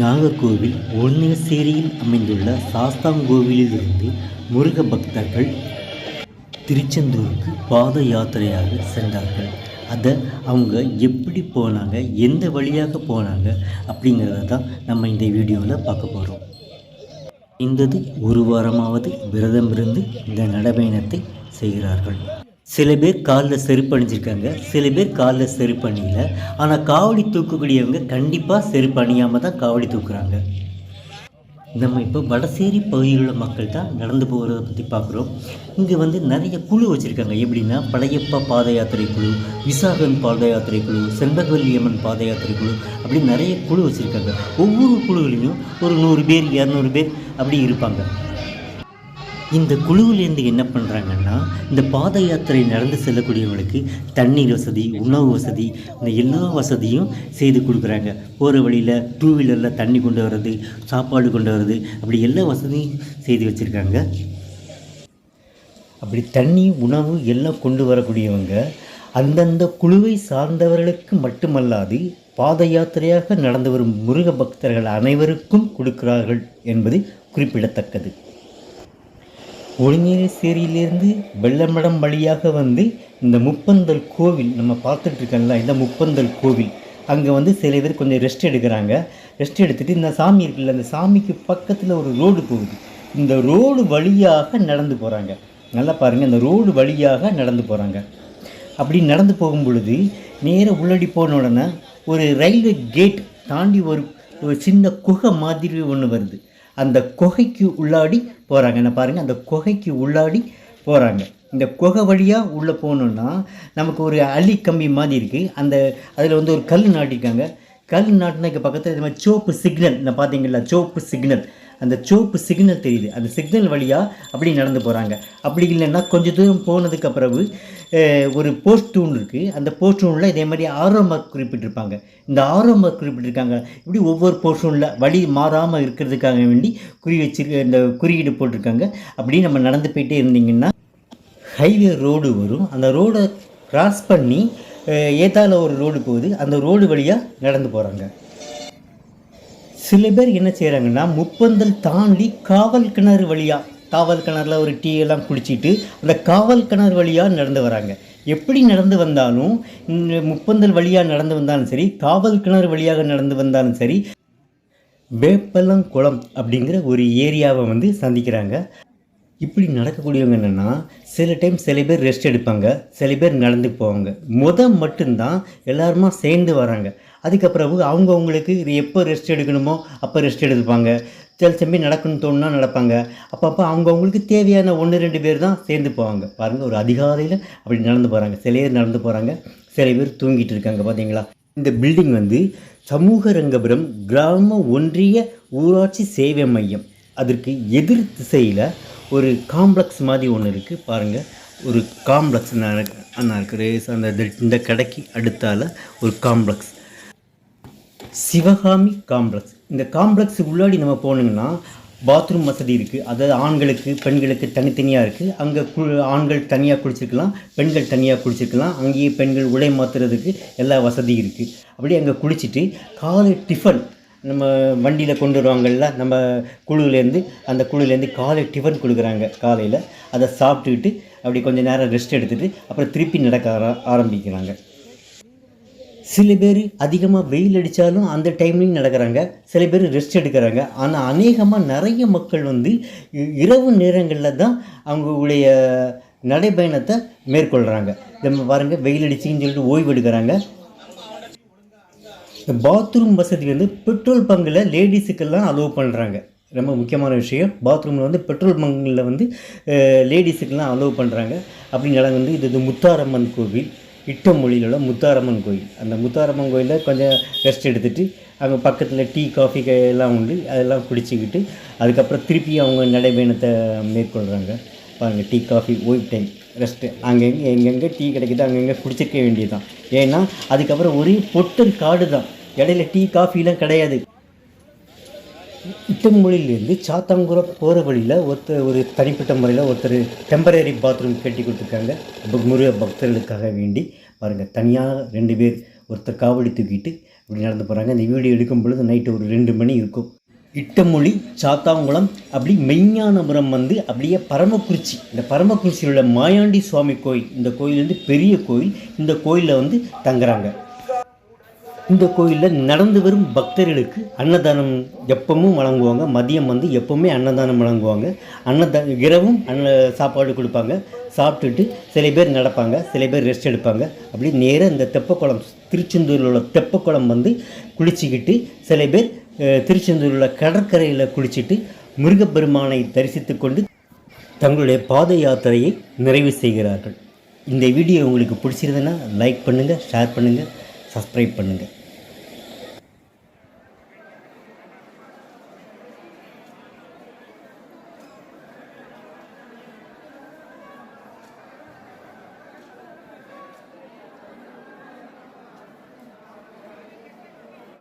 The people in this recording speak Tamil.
நாகர்கோவில் ஒன்னேசேரியில் அமைந்துள்ள சாஸ்தாங்கோவிலிலிருந்து முருக பக்தர்கள் திருச்செந்தூருக்கு பாத யாத்திரையாக சென்றார்கள். அதை அவங்க எப்படி போனாங்க எந்த வழியாக போனாங்க அப்படிங்கிறத தான் நம்ம இந்த வீடியோவில் பார்க்க போகிறோம் இந்தது ஒரு வாரமாவது விரதமிருந்து இந்த நடைபயணத்தை செய்கிறார்கள். சில பேர் காலில் செருப்பு அணிஞ்சிருக்காங்க சில பேர் காலில் செருப்பு அணியல. ஆனால் காவடி தூக்கக்கூடியவங்க கண்டிப்பாக செருப்பு அணியாமல் தான் காவடி தூக்குறாங்க. நம்ம இப்போ வடசேரி பகுதியில் உள்ள மக்கள் தான் நடந்து போகிறத பற்றி பார்க்குறோம். இங்கே வந்து நிறைய குழு வச்சுருக்காங்க. எப்படின்னா படையப்பா பாத யாத்திரை குழு விசாகன் பாத யாத்திரை குழு செண்பகவல்லியம்மன் பாத யாத்திரை குழு அப்படி நிறைய குழு வச்சுருக்காங்க. ஒவ்வொரு குழுவிலையும் ஒரு நூறு பேர் இரநூறு பேர் அப்படி இருப்பாங்க. இந்த குழுவிலேருந்து என்ன பண்ணுறாங்கன்னா இந்த பாத யாத்திரை நடந்து செல்லக்கூடியவங்களுக்கு தண்ணீர் வசதி உணவு வசதி இந்த எல்லா வசதியும் செய்து கொடுக்குறாங்க. போகிற வழியில் டூ வீலரில் தண்ணி கொண்டு வர்றது சாப்பாடு கொண்டு வர்றது அப்படி எல்லா வசதியும் செய்து வச்சுருக்காங்க. அப்படி தண்ணி உணவு எல்லாம் கொண்டு வரக்கூடியவங்க அந்தந்த குழுவை சார்ந்தவர்களுக்கு மட்டுமல்லாது பாத யாத்திரையாக நடந்து வரும் முருக பக்தர்கள் அனைவருக்கும் கொடுக்கிறார்கள் என்பது குறிப்பிடத்தக்கது. ஒளிநீரசேரியிலேருந்து வெள்ளமடம் வழியாக வந்து இந்த முப்பந்தல் கோவில் நம்ம பார்த்துட்டு இருக்கோம்ல இந்த முப்பந்தல் கோவில். அங்கே வந்து சில பேர் கொஞ்சம் ரெஸ்ட் எடுக்கிறாங்க. ரெஸ்ட் எடுத்துகிட்டு இந்த சாமி இருக்குல்ல அந்த சாமிக்கு பக்கத்தில் ஒரு ரோடு போகுது. இந்த ரோடு வழியாக நடந்து போகிறாங்க நல்லா பாருங்கள் இந்த ரோடு வழியாக நடந்து போகிறாங்க அப்படி நடந்து போகும் பொழுது நேராக உள்ளடி போன உடனே ஒரு ரயில்வே கேட் தாண்டி ஒரு ஒரு சின்ன குகை மாதிரி ஒன்று வருது. அந்த குகைக்கு உள்ளாடி போகிறாங்க என்ன பாருங்கள் அந்த குகைக்கு உள்ளாடி போகிறாங்க இந்த குகை வழியாக உள்ளே போகணுன்னா நமக்கு ஒரு அள்ளி கம்பி மாதிரி இருக்குது அந்த அதில் வந்து ஒரு கல் நாட்டிருக்காங்க. கல் நாட்டினதுக்கு பக்கத்தில் இது மாதிரி சோப்பு சிக்னல். இந்த பார்த்தீங்களா சோப்பு சிக்னல். அந்த சோப்பு சிக்னல் தெரியுது. அந்த சிக்னல் வழியாக அப்படி நடந்து போகிறாங்க அப்படி இல்லைன்னா கொஞ்சம் தூரம் போனதுக்கு பிறகு ஒரு போஸ்ட் டூன் இருக்குது அந்த போஸ்ட் டூனில் இதே மாதிரி ஆரோ மார்க் குறிப்பிட்டிருப்பாங்க. இந்த ஆரோ மார்க் குறிப்பிட்டிருக்காங்க. இப்படி ஒவ்வொரு போஸ்ட் டூனில் வழி மாறாமல் இருக்கிறதுக்காக வேண்டி குறி வச்சிருக்க இந்த குறியீடு போட்டிருக்காங்க. அப்படி நம்ம நடந்து போயிட்டே இருந்தீங்கன்னா ஹைவே ரோடு வரும். அந்த ரோடை க்ராஸ் பண்ணி அஹ், ஏத்தால ஒரு ரோடு போகுது. அந்த ரோடு வழியாக நடந்து போகிறாங்க சில பேர் என்ன செய்கிறாங்கன்னா முப்பந்தல் தாண்டி காவல் கிணறு வழியாக காவல் கிணறுல ஒரு டீ எல்லாம் குடிச்சிட்டு அந்த காவல் கிணறு வழியாக நடந்து வராங்க. எப்படி நடந்து வந்தாலும் இந்த முப்பந்தல் வழியாக நடந்து வந்தாலும் சரி காவல் கிணறு வழியாக நடந்து வந்தாலும் சரி வேப்பலங்குளம் அப்படிங்கிற ஒரு ஏரியாவை வந்து சந்திக்கிறாங்க. இப்படி நடக்கக்கூடியவங்க என்னென்னா சில டைம் சில பேர் ரெஸ்ட் எடுப்பாங்க சில பேர் நடந்து போவாங்க. முத மட்டும்தான் எல்லாருமா சேர்ந்து வராங்க. அதுக்கப்புறம் அவங்கவுங்களுக்கு இது எப்போ ரெஸ்ட் எடுக்கணுமோ அப்போ ரெஸ்ட் எடுத்துப்பாங்க. சில சமயம் நடக்கணும்னு தோணுனா நடப்பாங்க. அப்பப்போ அவங்கவுங்களுக்கு தேவையான ஒன்று ரெண்டு பேர் தான் சேர்ந்து போவாங்க. பாருங்கள் ஒரு அதிகாலையில் அப்படி நடந்து போகிறாங்க சில பேர் நடந்து போகிறாங்க சில பேர் தூங்கிட்டு இருக்காங்க பார்த்தீங்களா இந்த பில்டிங் வந்து சமூக ரங்கபுரம் கிராம ஒன்றிய ஊராட்சி சேவை மையம். அதற்கு எதிர் திசையில் ஒரு காம்ப்ளெக்ஸ் மாதிரி ஒன்று இருக்குது பாருங்கள் ஒரு காம்ப்ளெக்ஸ் அண்ணா இருக்குது அந்த இந்த- இந்த கடைக்கு அடுத்தால் ஒரு காம்ப்ளெக்ஸ் சிவகாமி காம்ப்ளெக்ஸ் இந்த காம்ப்ளெக்ஸுக்கு உள்ளாடி நம்ம போனோங்கன்னா பாத்ரூம் வசதி இருக்குது அதாவது ஆண்களுக்கு பெண்களுக்கு தனித்தனியாக இருக்குது அங்கே கு ஆண்கள் தனியாக குளிச்சிருக்கலாம். பெண்கள் தனியாக குளிச்சிருக்கலாம். அங்கேயே பெண்கள் உடை மாற்றுறதுக்கு எல்லா வசதியும் இருக்குது அப்படியே அங்கே குளிச்சுட்டு காலை டிஃபன் நம்ம வண்டியில் கொண்டு வருவாங்கள்ல நம்ம குழுவிலேருந்து அந்த குழுவிலேருந்து காலை டிஃபன் கொடுக்குறாங்க காலையில். அதை சாப்பிட்டுக்கிட்டு அப்படி கொஞ்சம் நேரம் ரெஸ்ட் எடுத்துகிட்டு அப்புறம் திருப்பி நடக்க ஆர- ஆரம்பிக்கிறாங்க. சில பேர் அதிகமாக வெயில் அடித்தாலும் அந்த டைம்லையும் நடக்கிறாங்க. சில பேர் ரெஸ்ட் எடுக்கிறாங்க. ஆனால் அநேகமாக நிறைய மக்கள் வந்து இ- இரவு நேரங்களில் தான் அவங்களுடைய நடைபயணத்தை மேற்கொள்கிறாங்க நம்ம பாருங்கள் வெயில் அடிச்சுன்னு சொல்லிட்டு ஓய்வு எடுக்கிறாங்க. இந்த பாத்ரூம் வசதி வந்து பெட்ரோல் பங்கில் லேடிஸுக்கெல்லாம் அலோவ் பண்ணுறாங்க ரொம்ப முக்கியமான விஷயம். பாத்ரூமில் வந்து பெட்ரோல் பங்கில் வந்து லேடிஸுக்கெல்லாம் அலோவ் பண்ணுறாங்க அப்படிங்கிற வந்து இது இது முத்தாரம்மன் கோவில். இட்டமொழியில் உள்ள முத்தாரம்மன் கோயில் அந்த முத்தாரம்மன் கோயிலில் கொஞ்சம் ரெஸ்ட் எடுத்துகிட்டு அங்கே பக்கத்தில் டீ காஃபி எல்லாம் உண்டு. அதெல்லாம் குடிச்சிக்கிட்டு அதுக்கப்புறம் திருப்பி அவங்க நடைபயணத்தை மேற்கொள்கிறாங்க பாருங்கள் டீ காஃபி ஓய்வு டைம் ரெஸ்ட்டு அங்கங்கே எங்கெங்கே டீ கிடைக்குது அங்கங்கே குடிச்சிக்க வேண்டியதுதான். ஏன்னா அதுக்கப்புறம் ஒரே பொட்டல் காடு தான் இடையில டீ காஃபிலாம் கிடையாது. இட்டமொழியிலேருந்து சாத்தாங்குரம் போகிற வழியில் ஒருத்தர் ஒரு தனிப்பட்ட முறையில் ஒருத்தர் டெம்பரரி பாத்ரூம் கட்டி கொடுத்துருக்காங்க. முருக பக்தர்களுக்காக வேண்டி. பாருங்கள் தனியாக ரெண்டு பேர் ஒருத்தர் காவடி தூக்கிட்டு இப்படி நடந்து போகிறாங்க இந்த வீடியோ எடுக்கும் பொழுது நைட்டு ஒரு ரெண்டு மணி இருக்கும். இட்டமொழி சாத்தாங்குளம் அப்படி மெய்ஞானபுரம் வந்து அப்படியே பரமக்குறிச்சி. இந்த பரமக்குறிச்சியில் உள்ள மாயாண்டி சுவாமி கோயில் இந்த கோயில் வந்து பெரிய கோயில் இந்த கோயிலில் வந்து தங்குறாங்க. இந்த கோயிலில் நடந்து வரும் பக்தர்களுக்கு அன்னதானம் எப்பவும் வழங்குவாங்க. மதியம் வந்து எப்பவுமே அன்னதானம் வழங்குவாங்க. அன்னதா இரவும் அன்ன சாப்பாடு கொடுப்பாங்க. சாப்பிட்டுட்டு சில பேர் நடப்பாங்க சில பேர் ரெஸ்ட் எடுப்பாங்க. அப்படி நேராக இந்த தெப்பக்குளம் திருச்செந்தூரில் உள்ள தெப்பக்குளம் வந்து குளிச்சுக்கிட்டு சில பேர் திருச்செந்தூரில் உள்ள கடற்கரையில் குளிச்சுட்டு முருகப்பெருமானை தரிசித்து கொண்டு தங்களுடைய பாத யாத்திரையை நிறைவு செய்கிறார்கள். இந்த வீடியோ உங்களுக்கு பிடிச்சிருந்ததுன்னா லைக் பண்ணுங்கள் ஷேர் பண்ணுங்கள் சப்ஸ்கிரைப் பண்ணுங்கள்